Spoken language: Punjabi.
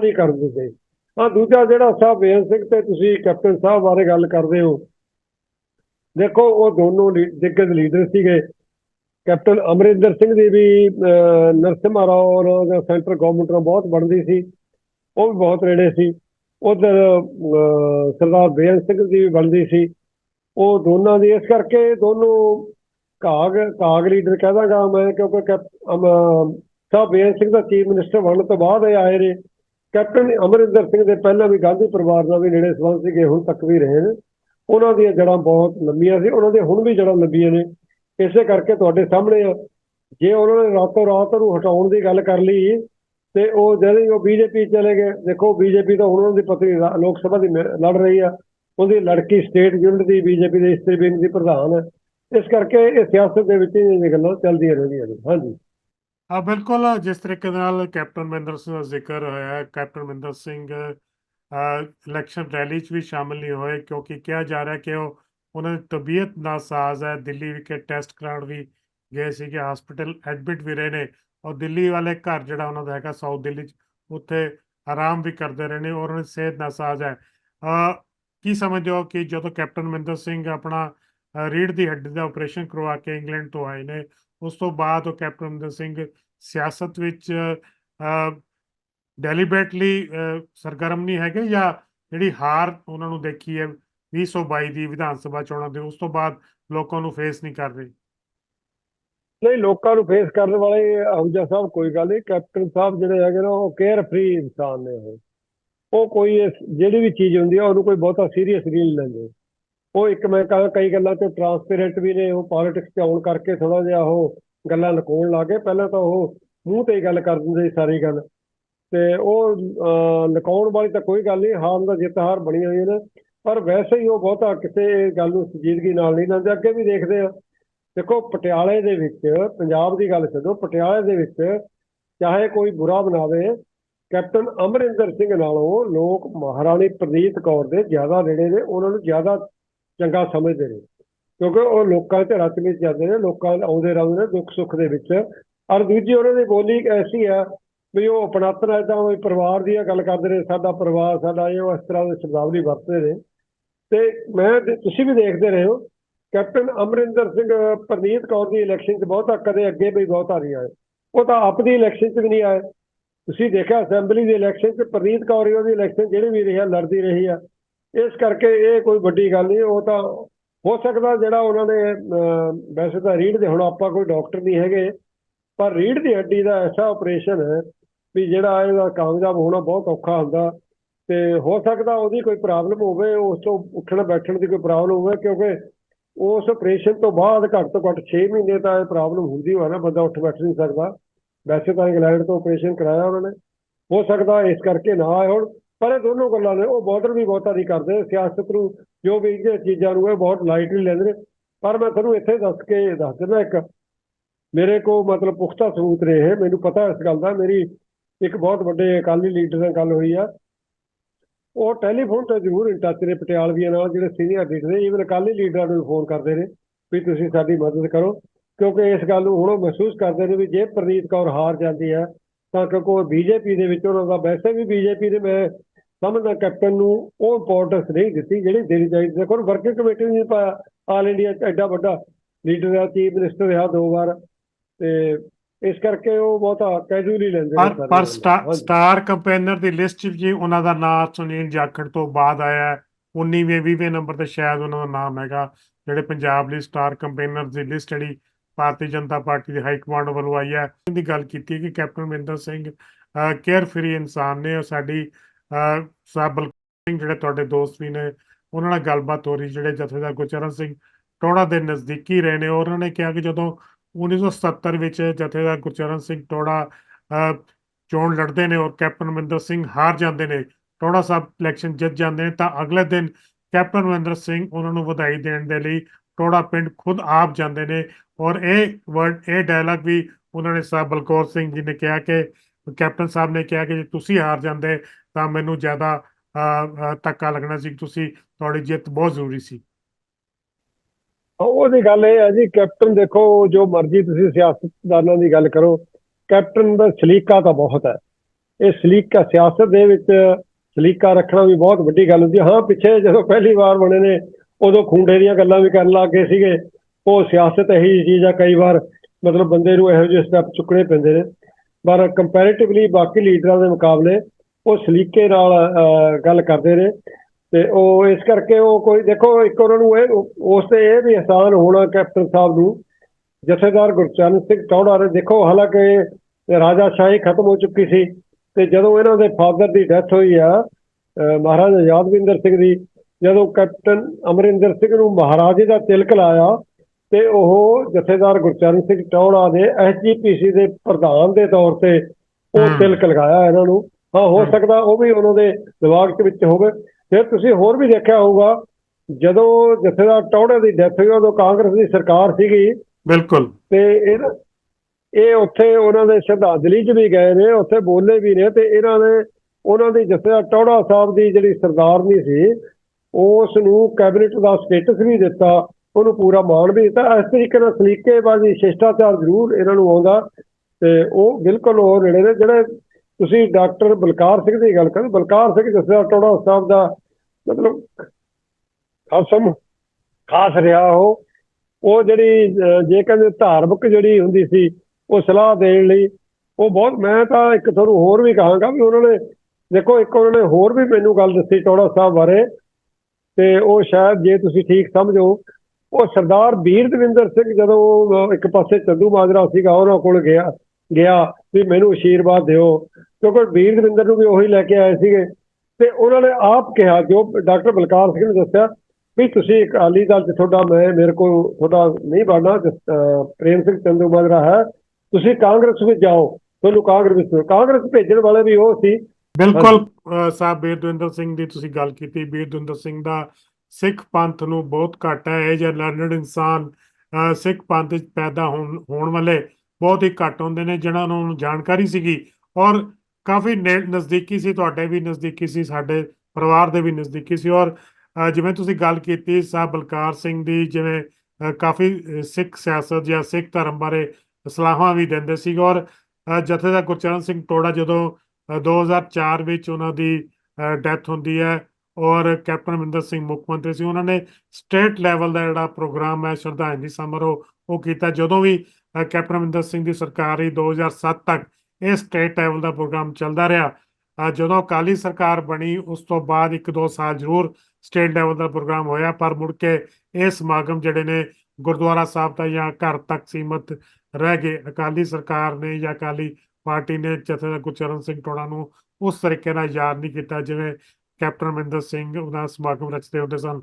ਨਹੀਂ ਕਰਨ ਦਿੰਦੇ। ਹਾਂ ਦੂਜਾ ਜਿਹੜਾ ਸਾਹਿਬ ਬੇਅੰਤ ਸਿੰਘ ਤੇ ਤੁਸੀਂ ਕੈਪਟਨ ਸਾਹਿਬ ਬਾਰੇ ਗੱਲ ਕਰਦੇ ਹੋ। ਦੇਖੋ ਉਹ ਦੋਨੋਂ ਦਿੱਗਜ ਲੀਡਰ ਸੀਗੇ। ਕੈਪਟਨ ਅਮਰਿੰਦਰ ਸਿੰਘ ਦੀ ਵੀ ਅਹ, ਨਰਸਿਮਹਾ ਰਾਓ ਔਰ ਸੈਂਟਰ ਗਵਰਨਮੈਂਟ ਨਾਲ ਬਹੁਤ ਬਣਦੀ ਸੀ। ਉਹ ਵੀ ਬਹੁਤ ਰੇੜੇ ਸੀ। ਉਧਰ ਸਰਦਾਰ ਬੇਅੰਤ ਸਿੰਘ ਦੀ ਵੀ ਬਣਦੀ ਸੀ। ਉਹ ਦੋਨਾਂ ਦੀ ਇਸ ਕਰਕੇ ਦੋਨੋਂ ਕਾਗ ਕਾਗ ਲੀਡਰ ਕਹਦਾਗਾ ਮੈਂ ਕਿਉਂਕਿ ਕੈਪ- ਸਾਹਿਬ ਬੇਅੰਤ ਸਿੰਘ ਦਾ ਚੀਫ ਮਿਨਿਸਟਰ ਬਣਨ ਤੋਂ ਬਾਅਦ ਇਹ ਆਏ ਨੇ। ਕੈਪਟਨ ਅਮਰਿੰਦਰ ਸਿੰਘ ਦੇ ਪਹਿਲਾਂ ਵੀ ਗਾਂਧੀ ਪਰਿਵਾਰ ਨਾਲ ਵੀ ਨੇੜੇ ਸੰਬੰਧ ਸੀਗੇ, ਹੁਣ ਤੱਕ ਵੀ ਰਹੇ ਨੇ। ਉਹਨਾਂ ਦੀਆਂ ਜੜ੍ਹਾਂ ਬਹੁਤ ਲੰਬੀਆਂ ਸੀ, ਉਹਨਾਂ ਦੀਆਂ ਹੁਣ ਵੀ ਜੜ੍ਹਾਂ ਲੰਬੀਆਂ ਨੇ। ਇਸੇ ਕਰਕੇ ਤੁਹਾਡੇ ਸਾਹਮਣੇ ਆ, ਜੇ ਉਹਨਾਂ ਨੇ ਰਾਤੋਂ ਰਾਤ ਨੂੰ ਹਟਾਉਣ ਦੀ ਗੱਲ ਕਰ ਲਈ, ਤੇ ਉਹ ਜਦੋਂ ਹੀ ਉਹ ਬੀਜੇਪੀ ਚਲੇ ਗਏ, ਦੇਖੋ ਬੀਜੇਪੀ ਤਾਂ ਹੁਣ ਉਹਨਾਂ ਦੀ ਪਤਨੀ ਲੋਕ ਸਭਾ ਦੀ ਮ- ਲੜ ਰਹੀ ਆ। ਉਹਦੀ ਲੜਕੀ ਸਟੇਟ ਯੂਨਿਟ ਦੀ ਬੀਜੇਪੀ ਦੇ ਇਸਤਰੀ ਵਿੰਗ ਦੀ ਪ੍ਰਧਾਨ ਹੈ ਇਸ ਕਰਕੇ ਇਹ ਸਿਆਸਤ ਦੇ ਵਿੱਚ ਇਹ ਗੱਲਾਂ ਚੱਲਦੀਆਂ ਰਹਿੰਦੀਆਂ ਨੇ। ਹਾਂਜੀ। ਹਾਂ, ਬਿਲਕੁਲ, ਜਿਸ ਤਰੀਕੇ ਨਾਲ ਕੈਪਟਨ ਮਹਿੰਦਰ ਸਿੰਘ ਦਾ ਜ਼ਿਕਰ ਹੋਇਆ, captain Mahinder Singh election rally 'ਚ ਵੀ ਸ਼ਾਮਲ ਨਹੀਂ ਹੋਏ, ਕਿਉਂਕਿ ਕਿਹਾ ਜਾ ਰਿਹਾ ਕਿ ਉਹ, ਉਹਨਾਂ ਦੀ ਤਬੀਅਤ ਨਾਸਾਜ਼ ਹੈ, ਦਿੱਲੀ ਵਿਖੇ ਟੈਸਟ ਕਰਾਉਣ ਵੀ ਗਏ ਸੀਗੇ, ਹਸਪੀਟਲ ਐਡਮਿਟ ਵੀ ਰਹੇ ਨੇ, ਔਰ ਦਿੱਲੀ ਵਾਲੇ ਘਰ ਜਿਹੜਾ ਉਹਨਾਂ ਦਾ ਹੈਗਾ, ਸਾਊਥ ਦਿੱਲੀ 'ਚ, ਉੱਥੇ ਆਰਾਮ ਵੀ ਕਰਦੇ ਰਹੇ ਨੇ, ਔਰ ਉਹਨਾਂ ਦੀ ਸਿਹਤ ਨਾਸਾਜ਼ ਹੈ। ਕੀ ਸਮਝਦੇ ਹੋ ਕਿ ਜਦੋਂ ਕੈਪਟਨ ਮਹਿੰਦਰ ਸਿੰਘ ਆਪਣਾ ਰੀੜ ਦੀ ਹੱਡੀ ਦਾ ਆਪਰੇਸ਼ਨ ਕਰਵਾ ਕੇ ਇੰਗਲੈਂਡ ਤੋਂ ਆਏ ਨੇ ਉਸ ਤੋਂ ਬਾਅਦ ਉਹ ਕੈਪਟਨ ਅਮਰਿੰਦਰ ਸਿੰਘ ਸਿਆਸਤ ਵਿੱਚ ਡੈਲੀਬਰੇਟਲੀ ਸਰਗਰਮ ਨਹੀਂ ਹੈਗੇ ਜਾਂ ਜਿਹੜੀ ਹਾਰ ਉਹਨਾਂ ਨੂੰ ਦੇਖੀ ਹੈ 2022 ਦੀ ਵਿਧਾਨ ਸਭਾ ਚੋਣਾਂ ਦੇ, ਉਸ ਤੋਂ ਬਾਅਦ ਲੋਕਾਂ ਨੂੰ ਫੇਸ ਨਹੀਂ ਕਰ ਰਹੇ। ਨਹੀਂ, ਲੋਕਾਂ ਨੂੰ ਫੇਸ ਕਰਨ ਵਾਲੇ ਅਹੁਜਾ ਸਾਹਿਬ ਕੋਈ ਗੱਲ ਨਹੀਂ, ਕੈਪਟਨ ਸਾਹਿਬ ਜਿਹੜੇ ਹੈਗੇ ਨਾ ਉਹ ਕੇਅਰ ਫ੍ਰੀ ਇਨਸਾਨ ਨੇ ਉਹ। ਉਹ ਕੋਈ ਜਿਹੜੀ ਵੀ ਚੀਜ਼ ਹੁੰਦੀ ਆ, ਉਹਨੂੰ ਕੋਈ ਬਹੁਤਾ ਸੀਰੀਅਸ ਨਹੀਂ ਲੈਂਦੇ। ਉਹ ਇੱਕ ਮੈਂ ਕਹਾਂ, ਕਈ ਗੱਲਾਂ ਤੇ ਟਰਾਂਸਪੇਰੈਂਟ ਵੀ ਨੇ, ਉਹ ਪੋਲਿਟਿਕਸ 'ਚ ਆਉਣ ਕਰਕੇ ਥੋੜਾ ਜਿਹਾ ਉਹ ਗੱਲਾਂ ਲੁਕਾਉਣ ਲੱਗੇ ਪਹਿਲਾਂ ਤਾਂ ਉਹ ਮੂੰਹ ਤੇ ਹੀ ਗੱਲ ਕਰ ਦਿੰਦੇ ਸੀ ਸਾਰੀ ਗੱਲ। ਤੇ ਉਹ ਲੁਕਾਉਣ ਵਾਲੀ ਤਾਂ ਕੋਈ ਗੱਲ ਨਹੀਂ ਹਾਰ ਦਾ ਜਿੱਤ ਹਾਰ ਬਣੀ ਹੋਈ ਨੇ। ਪਰ ਵੈਸੇ ਹੀ ਉਹ ਬਹੁਤਾ ਕਿਸੇ ਗੱਲ ਨੂੰ ਸੰਜੀਦਗੀ ਨਾਲ ਨਹੀਂ ਲੈਂਦੇ ਅੱਗੇ ਵੀ ਦੇਖਦੇ ਆ। ਦੇਖੋ, ਪਟਿਆਲੇ ਦੇ ਵਿੱਚ, ਪੰਜਾਬ ਦੀ ਗੱਲ ਛੱਡੋ, ਪਟਿਆਲੇ ਦੇ ਵਿੱਚ ਚਾਹੇ ਕੋਈ ਬੁਰਾ ਬਣਾਵੇ, ਕੈਪਟਨ ਅਮਰਿੰਦਰ ਸਿੰਘ ਨਾਲੋਂ ਲੋਕ ਮਹਾਰਾਣੀ ਪ੍ਰਨੀਤ ਕੌਰ ਦੇ ਜ਼ਿਆਦਾ ਨੇੜੇ ਨੇ। ਉਹਨਾਂ ਨੂੰ ਜ਼ਿਆਦਾ ਚੰਗਾ ਸਮਝਦੇ ਨੇ। ਕਿਉਂਕਿ ਉਹ ਲੋਕਾਂ ਤੇ ਰਚ ਵਿੱਚ ਜਾਂਦੇ ਨੇ, ਲੋਕਾਂ ਆਉਂਦੇ ਰਹਿੰਦੇ ਨੇ ਦੁੱਖ ਸੁੱਖ ਦੇ ਵਿੱਚ। ਔਰ ਦੂਜੀ ਉਹਨਾਂ ਦੀ ਬੋਲੀ ਐਸੀ ਆ ਵੀ ਉਹ ਅਪਣਾਤਨ ਏਦਾਂ ਵੀ ਪਰਿਵਾਰ ਦੀ ਗੱਲ ਕਰਦੇ ਨੇ, ਸਾਡਾ ਪਰਿਵਾਰ, ਸਾਡਾ ਇਹ, ਉਹ ਇਸ ਤਰ੍ਹਾਂ ਦੇ ਸ਼ਬਦਾਵਲੀ ਵਰਤਦੇ ਨੇ। ਤੇ ਮੈਂ ਤੁਸੀਂ ਵੀ ਦੇਖਦੇ ਰਹੇ ਹੋ ਕੈਪਟਨ ਅਮਰਿੰਦਰ ਸਿੰਘ, ਪ੍ਰਨੀਤ ਕੌਰ ਦੀ ਇਲੈਕਸ਼ਨ 'ਚ ਬਹੁਤਾ ਕਦੇ ਅੱਗੇ ਵੀ ਬਹੁਤਾ ਨਹੀਂ ਆਏ। ਉਹ ਤਾਂ ਆਪ ਇਲੈਕਸ਼ਨ 'ਚ ਵੀ ਨਹੀਂ ਆਏ। ਤੁਸੀਂ ਦੇਖਿਆ ਅਸੈਂਬਲੀ ਦੀ ਇਲੈਕਸ਼ਨ 'ਚ ਪ੍ਰਨੀਤ ਕੌਰ ਹੀ ਉਹਦੀ ਇਲੈਕਸ਼ਨ ਜਿਹੜੀ ਵੀ ਰਹੀ ਆ ਲੜਦੀ ਰਹੀ ਆ। ਇਸ ਕਰਕੇ ਇਹ ਕੋਈ ਵੱਡੀ ਗੱਲ ਨਹੀਂ, ਉਹ ਤਾਂ ਹੋ ਸਕਦਾ ਜਿਹੜਾ ਉਹਨਾਂ ਨੇ ਵੈਸੇ ਤਾਂ ਰੀੜ ਦੇ ਹੁਣ ਆਪਾਂ ਕੋਈ ਡਾਕਟਰ ਨਹੀਂ ਹੈਗੇ, ਪਰ ਰੀੜ ਦੀ ਹੱਡੀ ਦਾ ਐਸਾ ਆਪਰੇਸ਼ਨ ਹੈ ਵੀ ਜਿਹੜਾ ਇਹਦਾ ਕਾਮਯਾਬ ਹੋਣਾ ਬਹੁਤ ਔਖਾ ਹੁੰਦਾ ਤੇ ਹੋ ਸਕਦਾ ਉਹਦੀ ਕੋਈ ਪ੍ਰੋਬਲਮ ਹੋਵੇ, ਉਸ ਤੋਂ ਉੱਠਣ ਬੈਠਣ ਦੀ ਕੋਈ ਪ੍ਰੋਬਲਮ ਹੋਵੇ, ਕਿਉਂਕਿ ਉਸ ਆਪਰੇਸ਼ਨ ਤੋਂ ਬਾਅਦ ਘੱਟ ਤੋਂ ਘੱਟ 6 ਮਹੀਨੇ ਤਾਂ ਇਹ ਪ੍ਰੋਬਲਮ ਹੁੰਦੀ ਹੋਵੇ ਨਾ, ਬੰਦਾ ਉੱਠ ਬੈਠ ਨਹੀਂ ਸਕਦਾ। ਵੈਸੇ ਤਾਂ ਇੰਗਲੈਂਡ ਤੋਂ ਆਪਰੇਸ਼ਨ ਕਰਾਇਆ ਉਹਨਾਂ ਨੇ। ਹੋ ਸਕਦਾ ਇਸ ਕਰਕੇ ਨਾ ਆਏ ਹੁਣ। ਪਰ ਇਹ ਦੋਨੋਂ ਗੱਲਾਂ ਨੇ, ਉਹ ਬਾਰਡਰ ਵੀ ਬਹੁਤਾ ਨਹੀਂ ਕਰਦੇ, ਸਿਆਸਤ ਨੂੰ ਜੋ ਵੀ ਇਹ ਚੀਜ਼ਾਂ ਨੂੰ ਇਹ ਬਹੁਤ ਲਾਈਟਲੀ ਲੈਂਦੇ ਨੇ। ਪਰ ਮੈਂ ਤੁਹਾਨੂੰ ਇੱਥੇ ਦੱਸ ਕੇ ਦੱਸ ਦਿੰਦਾ ਇੱਕ, ਮੇਰੇ ਕੋ ਮਤਲਬ ਪੁਖਤਾ ਸਬੂਤ ਨੇ ਇਹ, ਮੈਨੂੰ ਪਤਾ ਇਸ ਗੱਲ ਦਾ, ਮੇਰੀ ਇੱਕ ਬਹੁਤ ਵੱਡੇ ਅਕਾਲੀ ਲੀਡਰ ਨਾਲ ਗੱਲ ਹੋਈ ਆ। ਉਹ ਟੈਲੀਫੋਨ ਤੇ ਜ਼ਰੂਰ ਇਨ ਟੱਚ ਨੇ ਪਟਿਆਲਵੀਆਂ ਨਾਲ, ਜਿਹੜੇ ਸੀਨੀਅਰ ਲੀਡਰ ਨੇ ਈਵਨ ਅਕਾਲੀ ਲੀਡਰਾਂ ਨੂੰ ਫੋਨ ਕਰਦੇ ਨੇ ਵੀ ਤੁਸੀਂ ਸਾਡੀ ਮਦਦ ਕਰੋ, ਕਿਉਂਕਿ ਇਸ ਗੱਲ ਨੂੰ ਹੁਣ ਉਹ ਮਹਿਸੂਸ ਕਰਦੇ ਨੇ ਵੀ ਜੇ ਪ੍ਰਨੀਤ ਕੌਰ ਹਾਰ ਜਾਂਦੀ ਹੈ ਤਾਂ ਕਿਉਂਕਿ ਉਹ ਬੀਜੇਪੀ ਦੇ ਵਿੱਚ, ਉਹਨਾਂ ਦਾ ਵੈਸੇ ਵੀ ਬੀਜੇਪੀ ਦੇ ਮੈਂ ਸਮਝਦਾ ਕੈਪਟਨ ਨੂੰ ਉਹ ਇੰਪੋਰਟੈਂਸ ਨਹੀਂ ਦਿੱਤੀ ਜਿਹੜੀ ਦੇਣੀ ਚਾਹੀਦੀ ਦੇਖੋ ਵਰਕਿੰਗ ਕਮੇਟੀ ਨੇ ਪਾਇਆ ਆਲ ਇੰਡੀਆ 'ਚ ਐਡਾ ਵੱਡਾ ਲੀਡਰ ਆ ਚੀਫ ਮਿਨਿਸਟਰ ਰਿਹਾ ਦੋ ਵਾਰ। ਤੇ ਇਸ ਕਰਕੇ ਉਹ ਬਹੁਤਾ ਕੈਜੂਅਲੀ ਲੈਂਦੇ ਪਰ ਪਰ। ਸਟਾਰ ਕੰਪੇਨਰ ਦੀ ਲਿਸਟ ਜੀ ਉਹਨਾਂ ਦਾ ਨਾਮ ਸੁਨੀਲ ਜਾਖੜ ਤੋਂ ਬਾਅਦ ਆਇਆ ਹੈ। 19ਵੇਂ 20ਵੇਂ ਨੰਬਰ ਤੇ ਸ਼ਾਇਦ ਉਹਨਾਂ ਦਾ ਨਾਮ ਹੈਗਾ। ਜਿਹੜੇ ਪੰਜਾਬ ਲਈ ਸਟਾਰ ਕੰਪੇਨਰ ਦੀ ਲਿਸਟ ਜਿਹੜੀ ਭਾਰਤੀ ਜਨਤਾ ਪਾਰਟੀ ਦੇ ਹਾਈ ਕਮਾਂਡ ਵੱਲੋਂ ਆਈ ਹੈ। ਦੀ ਗੱਲ ਕੀਤੀ ਕਿ captain Mahinder Singh care free ਇਨਸਾਨ ਨੇ ਸਾਡੀ ਸਾਹਿਬ ਬਲਕਾਰ ਸਿੰਘ ਜਿਹੜੇ ਤੁਹਾਡੇ ਦੋਸਤ ਵੀ ਨੇ, ਉਹਨਾਂ ਨਾਲ ਗੱਲਬਾਤ ਹੋ ਰਹੀ ਜਿਹੜੇ ਜਥੇਦਾਰ ਗੁਰਚਰਨ ਸਿੰਘ ਟੋੜਾ ਦੇ ਨਜ਼ਦੀਕੀ ਰਹੇ ਨੇ, ਉਹਨਾਂ ਨੇ ਕਿਹਾ ਕਿ ਜਦੋਂ 1977 ਵਿੱਚ ਜਥੇਦਾਰ ਗੁਰਚਰਨ ਸਿੰਘ ਟੋੜਾ ਚੋਣ ਲੜਦੇ ਨੇ ਔਰ ਕੈਪਟਨ ਅਮਰਿੰਦਰ ਸਿੰਘ ਹਾਰ ਜਾਂਦੇ ਨੇ ਟੋੜਾ ਸਾਹਿਬ ਇਲੈਕਸ਼ਨ ਜਿੱਤ ਜਾਂਦੇ ਨੇ, ਤਾਂ ਅਗਲੇ ਦਿਨ ਕੈਪਟਨ ਅਮਰਿੰਦਰ ਸਿੰਘ ਉਹਨਾਂ ਨੂੰ ਵਧਾਈ ਦੇਣ ਦੇ ਲਈ ਟੋੜਾ ਪਿੰਡ ਖੁਦ ਆਪ ਜਾਂਦੇ ਨੇ ਔਰ ਇਹ ਵਰਡ, ਇਹ ਡਾਇਲੌਗ ਵੀ ਉਹਨਾਂ ਨੇ ਸਾਹਿਬ ਬਲਕੌਰ ਸਿੰਘ ਜੀ ਨੇ ਕਿਹਾ ਕਿ, ਕੈਪਟਨ ਸਾਹਿਬ ਨੇ ਕਿਹਾ ਕਿ ਜੇ ਤੁਸੀਂ ਹਾਰ ਜਾਂਦੇ ਤਾਂ ਮੈਨੂੰ ਜ਼ਿਆਦਾ ਧੱਕਾ ਲੱਗਣਾ ਸੀ ਤੁਸੀਂ ਤੁਹਾਡੀ ਜਿੱਤ ਬਹੁਤ ਜ਼ਰੂਰੀ ਸੀ। ਉਹਦੀ ਗੱਲ ਇਹ ਹੈ ਜੀ, ਕੈਪਟਨ ਦੇਖੋ, ਜੋ ਮਰਜ਼ੀ ਤੁਸੀਂ ਸਿਆਸਤਦਾਨਾਂ ਦੀ ਗੱਲ ਕਰੋ, ਕੈਪਟਨ ਦਾ ਸਲੀਕਾ ਤਾਂ ਬਹੁਤ ਹੈ। ਇਹ ਸਲੀਕਾ, ਸਿਆਸਤ ਦੇ ਵਿੱਚ ਸਲੀਕਾ ਰੱਖਣਾ ਵੀ ਬਹੁਤ ਵੱਡੀ ਗੱਲ ਹੁੰਦੀ ਹਾਂ। ਪਿੱਛੇ ਜਦੋਂ ਪਹਿਲੀ ਵਾਰ ਬਣੇ ਨੇ, ਉਦੋਂ ਖੁੰਡੇ ਦੀਆਂ ਗੱਲਾਂ ਵੀ ਕਰਨ ਲੱਗ ਗਏ ਸੀਗੇ। ਉਹ ਸਿਆਸਤ ਇਹੀ ਜਿਹੀ ਚੀਜ਼ ਆ, ਕਈ ਵਾਰ ਮਤਲਬ ਬੰਦੇ ਨੂੰ ਇਹੋ ਜਿਹੇ ਸਟੈਪ ਚੁੱਕਣੇ ਪੈਂਦੇ ਨੇ। ਪਰ ਕੰਪੈਰੀਟਿਵਲੀ ਬਾਕੀ ਲੀਡਰਾਂ ਦੇ ਮੁਕਾਬਲੇ ਉਹ ਸਲੀਕੇ ਨਾਲ ਗੱਲ ਕਰਦੇ ਨੇ ਤੇ ਉਹ ਇਸ ਕਰਕੇ ਉਹ ਕੋਈ ਦੇਖੋ ਇੱਕ ਉਹਨਾਂ ਨੂੰ ਇਹ ਉਸ ਤੇ ਇਹ ਵੀ ਆਸਾਨ ਹੋਣਾ ਕੈਪਟਨ ਸਾਹਿਬ ਨੂੰ ਜਥੇਦਾਰ ਗੁਰਚਰਨ ਸਿੰਘ ਟੌੜਾ ਨੇ ਦੇਖੋ ਹਾਲਾਂਕਿ ਰਾਜਾ ਸ਼ਾਹੀ ਖਤਮ ਹੋ ਚੁੱਕੀ ਸੀ ਤੇ ਜਦੋਂ ਇਹਨਾਂ ਦੇ ਫਾਦਰ ਦੀ ਡੈਥ ਹੋਈ ਆ ਮਹਾਰਾਜਾ ਯਾਦਵਿੰਦਰ ਸਿੰਘ ਦੀ ਜਦੋਂ ਕੈਪਟਨ ਅਮਰਿੰਦਰ ਸਿੰਘ ਨੂੰ ਮਹਾਰਾਜੇ ਦਾ ਤਿਲਕ ਲਾਇਆ ਤੇ ਉਹ ਜਥੇਦਾਰ ਗੁਰਚਰਨ ਸਿੰਘ ਟੌੜਾ ਨੇ ਐਸਜੀਪੀਸੀ ਦੇ ਪ੍ਰਧਾਨ ਦੇ ਤੌਰ ਤੇ ਉਹ। ਤਿਲਕ ਲਗਾਇਆ ਇਹਨਾਂ ਨੂੰ ਹਾਂ ਹੋ। ਸਕਦਾ ਉਹ ਵੀ ਉਹਨਾਂ ਦੇ ਦਿਮਾਗ ਦੇ ਵਿੱਚ ਹੋਵੇ। ਫਿਰ ਤੁਸੀਂ ਹੋਰ ਵੀ ਦੇਖਿਆ ਹੋਊਗਾ ਜਦੋਂ ਜਥੇਦਾਰ ਟੌੜੇ ਦੀ ਡੈਥ ਹੋਈ ਉਦੋਂ ਕਾਂਗਰਸ ਦੀ ਸਰਕਾਰ ਸੀਗੀ। ਬਿਲਕੁਲ। ਤੇ ਇਹ ਇਹ ਉੱਥੇ ਉਹਨਾਂ ਦੇ ਸ਼ਰਧਾਂਜਲੀ 'ਚ ਵੀ ਗਏ ਨੇ ਉੱਥੇ ਬੋਲੇ ਵੀ ਨੇ ਤੇ ਇਹਨਾਂ ਨੇ ਉਹਨਾਂ ਦੀ ਜਥੇਦਾਰ ਟੌੜਾ ਸਾਹਿਬ ਦੀ ਜਿਹੜੀ ਸਰਦਾਰਨੀ ਸੀ ਉਸ ਨੂੰ ਕੈਬਨਿਟ ਦਾ ਸਟੇਟਸ ਵੀ ਦਿੱਤਾ ਉਹਨੂੰ ਪੂਰਾ ਮਾਣ ਵੀ ਦਿੱਤਾ। ਇਸ ਤਰੀਕੇ ਨਾਲ ਸਲੀਕੇਬਾਜ਼ੀ ਸ਼ਿਸ਼ਟਾਚਾਰ ਜ਼ਰੂਰ ਇਹਨਾਂ ਨੂੰ ਆਉਂਦਾ ਤੇ ਉਹ ਬਿਲਕੁਲ ਉਹ ਜਿਹੜੇ ਨੇ ਜਿਹੜੇ ਤੁਸੀਂ ਡਾਕਟਰ ਬਲਕਾਰ ਸਿੰਘ ਦੀ ਗੱਲ ਕਰਦੇ ਬਲਕਾਰ ਸਿੰਘ ਜਥੇਦਾਰ ਟੋੜਾ ਸਾਹਿਬ ਦਾ ਮਤਲਬ ਖਾਸਮ, ਖਾਸ ਰਿਹਾ ਉਹ ਉਹ ਜਿਹੜੀ ਜੇ ਕਹਿੰਦੇ ਧਾਰਮਿਕ ਜਿਹੜੀ ਹੁੰਦੀ ਸੀ, ਉਹ ਸਲਾਹ ਦੇਣ ਲਈ, ਉਹ ਬਹੁਤ, ਮੈਂ ਤਾਂ ਇੱਕ ਤੁਹਾਨੂੰ ਹੋਰ ਵੀ ਕਹਾਂਗਾ ਵੀ ਉਹਨਾਂ ਨੇ, ਦੇਖੋ ਇੱਕ ਉਹਨਾਂ ਨੇ ਹੋਰ ਵੀ ਮੈਨੂੰ ਗੱਲ ਦੱਸੀ ਟੋੜਾ ਸਾਹਿਬ ਬਾਰੇ, ਤੇ ਉਹ ਸ਼ਾਇਦ ਜੇ ਤੁਸੀਂ ਠੀਕ ਸਮਝੋ, ਉਹ ਸਰਦਾਰ ਵੀਰ ਦਵਿੰਦਰ ਸਿੰਘ ਜਦੋਂ ਇੱਕ ਪਾਸੇ ਚੰਦੂ ਮਾਜਰਾ ਸੀਗਾ, ਉਹਨਾਂ ਕੋਲ ਗਿਆ ਗਿਆ ਵੀ ਮੈਨੂੰ ਆਸ਼ੀਰਵਾਦ ਦਿਓ, ਕਿਉਂਕਿ ਵੀਰ ਦਵਿੰਦਰ ਨੂੰ ਵੀ ਉਹੀ ਲੈ ਕੇ ਆਏ ਸੀਗੇ। ਤੇ ਉਹਨਾਂ ਨੇ ਆਪ ਕਿਹਾ, ਜੋ ਡਾਕਟਰ ਬਲਕਾਰ ਸਿੰਘ ਨੇ ਦੱਸਿਆ ਵੀ ਤੁਸੀਂ ਅਕਾਲੀ ਦਲ ਚ ਤੁਹਾਡਾ ਮੈਂ, ਮੇਰੇ ਕੋਲ ਤੁਹਾਡਾ ਨਹੀਂ ਬਣਨਾ ਪ੍ਰੇਮ ਸਿੰਘ ਚੰਦੂ ਮਾਜਰਾ ਹੈ, ਤੁਸੀਂ ਕਾਂਗਰਸ ਵਿੱਚ ਜਾਓ, ਤੁਹਾਨੂੰ ਕਾਂਗਰਸ ਵਿੱਚ ਕਾਂਗਰਸ ਭੇਜਣ ਵਾਲੇ ਵੀ ਉਹ ਸੀ। ਬਿਲਕੁਲ ਸਾਹਿਬ ਬੀਰਦਵਿੰਦਰ ਸਿੰਘ ਦੀ ਤੁਸੀਂ ਗੱਲ ਕੀਤੀ। ਬੀਰਦਵਿੰਦਰ ਸਿੰਘ ਦਾ ਸਿੱਖ ਪੰਥ ਨੂੰ ਬਹੁਤ ਘੱਟ ਹੈ, ਇਹ ਜਿਹਾ ਲਰਨਡ ਇਨਸਾਨ, ਅਹ, ਸਿੱਖ ਪੰਥ ਵਿੱਚ ਪੈਦਾ ਹੋਣ ਹੋਣ ਵਾਲੇ ਬਹੁਤ ਹੀ ਘੱਟ ਹੁੰਦੇ ਨੇ ਜਿਨ੍ਹਾਂ ਨੂੰ ਜਾਣਕਾਰੀ ਸੀਗੀ। ਔਰ ਕਾਫੀ ਨੇ- ਨਜ਼ਦੀਕੀ ਸੀ ਤੁਹਾਡੇ ਵੀ ਨਜ਼ਦੀਕੀ ਸੀ ਸਾਡੇ ਪਰਿਵਾਰ ਦੇ ਵੀ ਨਜ਼ਦੀਕੀ ਸੀ। ਔਰ ਜਿਵੇਂ ਤੁਸੀਂ ਗੱਲ ਕੀਤੀ ਸਾਹਿਬ ਬਲਕਾਰ ਸਿੰਘ ਦੀ ਜਿਵੇਂ ਕਾਫੀ ਸਿੱਖ ਸਿਆਸਤ ਜਾਂ ਸਿੱਖ ਧਰਮ ਬਾਰੇ ਸਲਾਹਾਂ ਵੀ ਦਿੰਦੇ ਸੀ ਔਰ ਜਥੇਦਾਰ ਗੁਰਚਰਨ ਸਿੰਘ ਟੋੜਾ ਜਦੋਂ ਅ, 2004 ਵਿੱਚ ਉਹਨਾਂ ਦੀ ਡੈਥ ਹੁੰਦੀ ਹੈ ਔਰ ਕੈਪਟਨ ਅਮਰਿੰਦਰ ਸਿੰਘ ਮੁੱਖ ਮੰਤਰੀ ਸੀ ਉਹਨਾਂ ਨੇ ਸਟੇਟ ਲੈਵਲ ਦਾ ਜਿਹੜਾ ਪ੍ਰੋਗਰਾਮ ਹੈ ਸ਼ਰਧਾਂਜਲੀ ਸਮਾਰੋਹ ਉਹ ਕੀਤਾ। ਜਦੋਂ ਵੀ ਕੈਪਟਨ ਅਮਰਿੰਦਰ ਸਿੰਘ ਦੀ ਸਰਕਾਰ ਰਹੀ 2007 ਤੱਕ। ਇਹ ਸਟੇਟ ਲੈਵਲ ਦਾ ਪ੍ਰੋਗਰਾਮ ਚੱਲਦਾ ਰਿਹਾ। ਜਦੋਂ ਅਕਾਲੀ ਸਰਕਾਰ ਬਣੀ, ਉਸ ਤੋਂ ਬਾਅਦ ਇੱਕ ਦੋ ਸਾਲ ਜ਼ਰੂਰ ਸਟੇਟ ਲੈਵਲ ਦਾ ਪ੍ਰੋਗਰਾਮ ਹੋਇਆ, ਪਰ ਮੁੜ ਕੇ ਇਹ ਸਮਾਗਮ ਜਿਹੜੇ ਨੇ, ਗੁਰਦੁਆਰਾ ਸਾਹਿਬ ਦਾ ਜਾਂ ਘਰ ਤੱਕ ਸੀਮਤ ਰਹਿ ਗਏ। ਅਕਾਲੀ ਸਰਕਾਰ ਨੇ ਜਾਂ ਅਕਾਲੀ ਪਾਰਟੀ ਨੇ ਜਥੇਦਾਰ ਗੁਰਚਰਨ ਸਿੰਘ ਟੋੜਾ ਨੂੰ ਉਸ ਤਰੀਕੇ ਨਾਲ ਯਾਦ ਨਹੀਂ ਕੀਤਾ, ਜਿਵੇਂ ਕੈਪਟਨ ਅਮਰਿੰਦਰ ਸਿੰਘ ਉਹਦਾ ਸਮਾਗਮ ਰਚਦੇ ਹੁੰਦੇ ਸਨ।